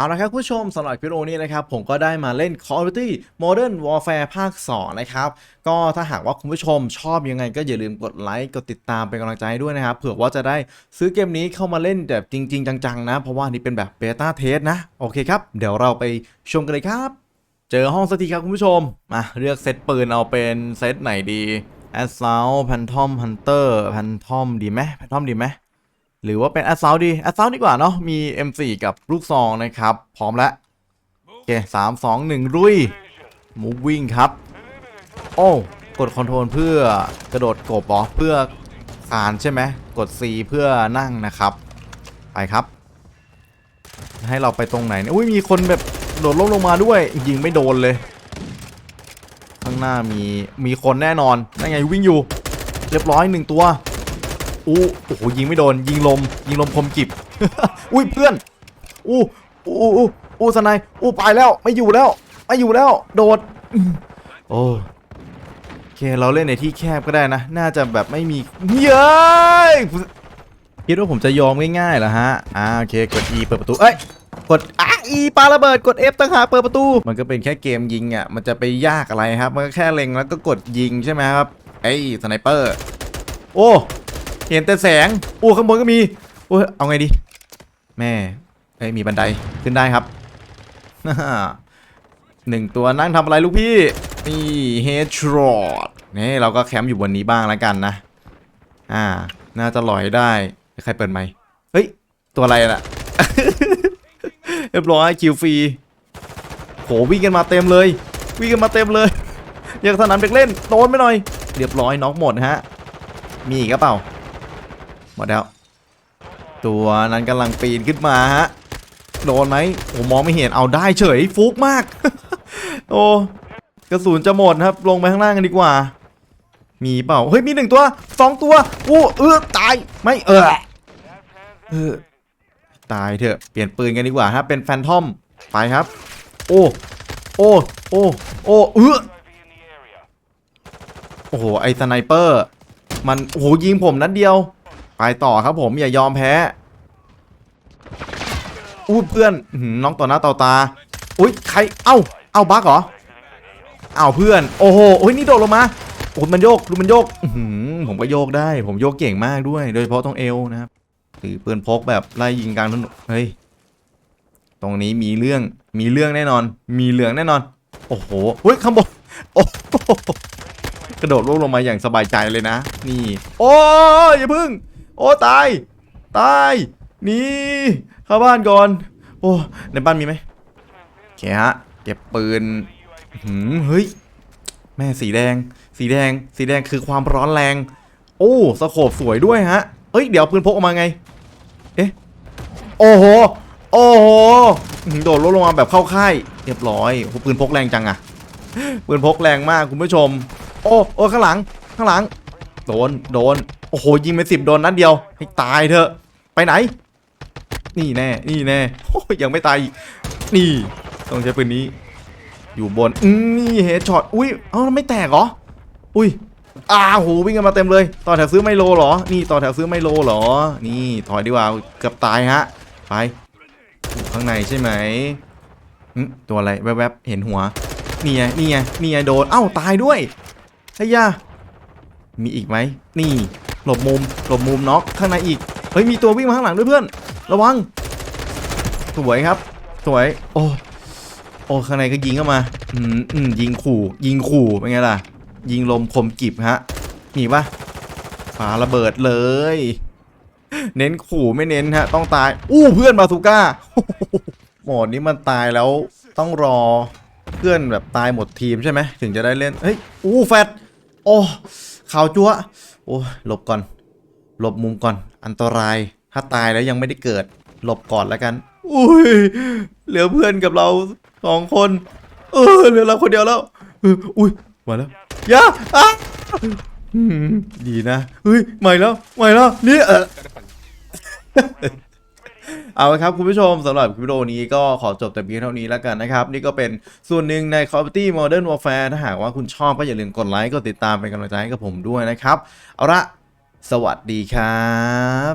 เอาละครับผู้ชมสำหรับคลิปวิดีโอนี้นะครับผมก็ได้มาเล่น Call of Duty Modern Warfare ภาค 2 นะครับ ก็ถ้าหากว่าคุณผู้ชมชอบยังไงก็อย่าลืมกดไลค์กดติดตามเป็นกำลังใจให้ด้วยนะครับ เผื่อว่าจะได้ซื้อเกมนี้เข้ามาเล่นแบบจริง ๆ จัง ๆ นะ เพราะว่านี่เป็นแบบเบต้าเทสนะ โอเคครับ เดี๋ยวเราไปชมกันเลยครับ เจอห้องสักทีครับคุณผู้ชมมาเลือกเซตปืนเอาเป็นเซตไหนดี Assault Phantom Hunter Phantom ดีไหม Phantom ดีไหม หรือว่าเป็น Assault ดี Assault ดีกว่าเนาะมี M4 กับลูกซองนะครับ พร้อมแล้วโอเคสามสองหนึ่งลุย moving ครับ โอ้กดคอนโทรลเพื่อกระโดดกบหรอเพื่อคานใช่ไหมกด C เพื่อนั่งนะครับ ไปครับ ให้เราไปตรงไหนเนี่ยอุ้ยมีคนแบบโดดล่มลงมาด้วย ยิงไม่โดนเลย ข้างหน้ามีมีคนแน่นอนนั่นไงวิ่งอยู่ เรียบร้อยหนึ่งตัว อู้โอ้โหยิงไม่โดน ยิงลม ยิงลมคมกิบ อุ้ยเพื่อน อู้อู้อู้อู้สไนายอู้ไปแล้ว ไม่อยู่แล้ว ไม่อยู่แล้ว โดด โอ้โอเค เราเล่นในที่แคบก็ได้นะ น่าจะแบบไม่มี เย้ยคิดว่าผมจะยอมง่ายๆเหรอฮะ อ่าโอเค กด E เปิดประตู เอ้ย กดอะ E ปาระเบิด กด F ตั้งหากเปิดประตู มันก็เป็นแค่เกมยิงอะ มันจะไปยากอะไรครับ มันก็แค่เล็งแล้วก็กดยิงใช่ไหมครับไอ้สไนเปอร์ โอ้ เห็นแต่แสงโอ้ข้างบนก็มีโอ้ยเอาไงดี แม่เอ้ยมีบันไดขึ้นได้ครับหนึ่งตัวนั่งทำอะไรลูกพี่ นี่เฮดชรอดนี่เราก็แคมป์อยู่บนนี้บ้างแล้วกันนะ อ่า น่าจะลอยได้ ใครเปิดไหมเฮ้ย ตัวอะไรน่ะ เรียบร้อยคิวฟรีโหวิ่งกันมาเต็มเลย วิ่งกันมาเต็มเลยอยากสนามเด็กเล่นโดนไปหน่อย เรียบร้อยน็อกหมดฮะ มีอีกรือเปล่า มดแล้ว ตัวนั้นกำลังปีนขึ้นมาฮะ โดนไหมโอ้มองไม่เห็นเอาได้เฉยฟุกมาก โอ้กระสุนจะหมดครับ ลงไปข้างล่างกันดีกว่า มีเปล่า เฮ้ย มีหนึ่งตัวสองตัวอู้เออตายไม่เออเออตายเถอะ เปลี่ยนปืนกันดีกว่าครับ เป็นแฟนทอม ไปครับ โอ้ โอ้ โอ้ โอ้ เออโอ้โห ไอสไนเปอร์ มัน โอ้โห ยิงผมนัดเดียว ไปต่อครับผมอย่ายอมแพ้อู้เพื่อนน้องต่อหน้าต่อตา อุ้ยใคร เอ้า เอ้าบักเหรอ เอ้าเพื่อน โอ้โหโอ้ยนี่โดดลงมาโอ้มันโยกดูมันโยกผมก็โยกได้ ผมโยกเก่งมากด้วย โดยเฉพาะตรงเอวนะครับถือปืนพกแบบไล่ยิงกลางถนนเฮ้ย ตรงนี้มีเรื่อง มีเรื่องแน่นอน มีเหลืองแน่นอน โอ้โหเฮ้ยข้างบนโอ้กระโดดลงลงมาอย่างสบายใจเลยนะ นี่ โอ้ยอย่าพึ่ง โอ้ตาย ตายหนี่เข้าบ้านก่อน โอ้ในบ้านมีไหมโอเคฮะเก็บปืนหืมเฮ้ย แม่สีแดง สีแดง สีแดงคือความร้อนแรง โอ้สโคบสวยด้วยฮะเอ้ย เดี๋ยวปืนพกออกมาไง เอ๊ะ โอ้โห โอ้โห โดดลดลงมาแบบเข้าค่าย เรียบร้อยโอ้ปืนพกแรงจังอะปืนพกแรงมากคุณผู้ชม โอ้ โอ้ข้างหลัง ข้างหลัง โดน โดน โอ้โห ยิงไปสิบโดนนัดเดียว ให้ตายเถอะ ไปไหน นี่แน่ นี่แน่โอ้ยยังไม่ตายอีกนี่ ต้องใช้ปืนนี้ อยู่บน อืมนี่เฮดช็อต อุ้ย เอ้าไม่แตกเหรอ อุ้ยอ้าวโหวิ่งกันมาเต็มเลย ต่อแถวซื้อไมโลเหรอ นี่ต่อแถวซื้อไมโลเหรอ นี่ถอยดีกว่า เกือบตายฮะ ไป ข้างในใช่ไหมตัวอะไรแวบๆ เห็นหัว นี่ไง นี่ไง นี่ไงโดน เอ้าตายด้วยเฮ้ยยา มีอีกไหมนี่หลบมุมหลบมุมน็อกข้างในอีกเฮ้ยมีตัววิ่งมาข้างหลังด้วยเพื่อน ระวัง สวยครับ สวย โอ้โอ้ข้างในก็ยิงเข้ามาอืมอืมยิงขู่ ยิงขู่เป็นไงล่ะ ยิงลมคมกิบฮะมีปะฝาระเบิดเลย เน้นขู่ไม่เน้นฮะ ต้องตาย อู้เพื่อนบาซูก้าโหมดนี้มันตายแล้วต้องรอเพื่อนแบบตายหมดทีมใช่ไหมถึงจะได้เล่นเฮ้ยอู้แฟดโอ้ ข่าวจั๊วโอ้หลบก่อน หลบมุมก่อน อันตราย ถ้าตายแล้วยังไม่ได้เกิด หลบก่อนแล้วกัน อุ้ย เหลือเพื่อนกับเราสองคน เออ เหลือเราคนเดียวแล้ว อุ้ย มาแล้วยาอะดีนะเฮ้ยใหม่แล้วใหม่แล้ว นี่เออ เอาละครับคุณผู้ชมสำหรับคลิปวิดีโอนี้ก็ขอจบแต่เพียงเท่านี้แล้วกันนะครับ นี่ก็เป็นส่วนหนึ่งใน Call of Duty Modern Warfare ถ้าหากว่าคุณชอบก็อย่าลืมกดไลค์กดติดตามเป็นกำลังใจให้กับผมด้วยนะครับ เอาละสวัสดีครับ